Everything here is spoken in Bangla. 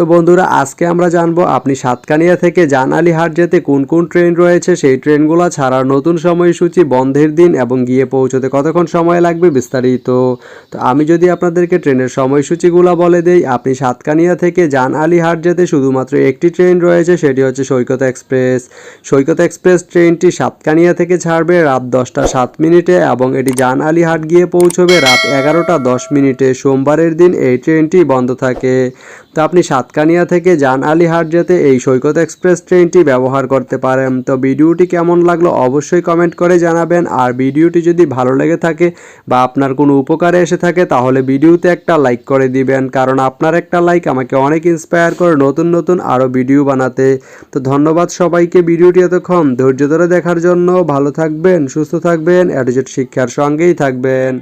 তো বন্ধুরা, আজকে আমরা জানব আপনি সাতকানিয়া থেকে জানালিহাট যেতে কোন কোন ট্রেন রয়েছে? সেই ট্রেনগুলো ছাড়ার নতুন সময়সূচি বন্ধের দিন এবং গিয়ে পৌঁছতে কতক্ষণ সময় লাগবে বিস্তারিত? তো আমি যদি আপনাদেরকে ট্রেনের সময়সূচিগুলো বলে দেই, আপনি সাতকানিয়া থেকে জান আলিহাট যেতে শুধুমাত্র একটি ট্রেন রয়েছে, সেটি হচ্ছে সৈকত এক্সপ্রেস। সৈকত এক্সপ্রেস ট্রেনটি সাতকানিয়া থেকে ছাড়বে রাত দশটা সাত মিনিটে এবং এটি জান আলিহাট গিয়ে পৌঁছবে রাত এগারোটা দশ মিনিটে। সোমবারের দিন এই ট্রেনটি বন্ধ থাকে। তো আপনি সাতকানিয়া থেকে জান আলিহাট যেতে এই সৈকত এক্সপ্রেস ট্রেনটি ব্যবহার করতে পারেন। তো ভিডিওটি কেমন লাগল অবশ্যই কমেন্ট করে জানাবেন। আর ভিডিওটি যদি ভালো লেগে থাকে বা আপনার কোনো উপকারে এসে থাকে তাহলে ভিডিওতে একটা লাইক করে দিবেন। কারণ আপনার একটা লাইক আমাকে অনেক ইন্সপায়ার করে নতুন নতুন আরও ভিডিও বানাতে। তো ধন্যবাদ সবাইকে ভিডিওটি এতক্ষণ ধৈর্য ধরে দেখার জন্য। ভালো থাকবেন, সুস্থ থাকবেন, অ্যাডিজেট শিক্ষার সঙ্গেই থাকবেন।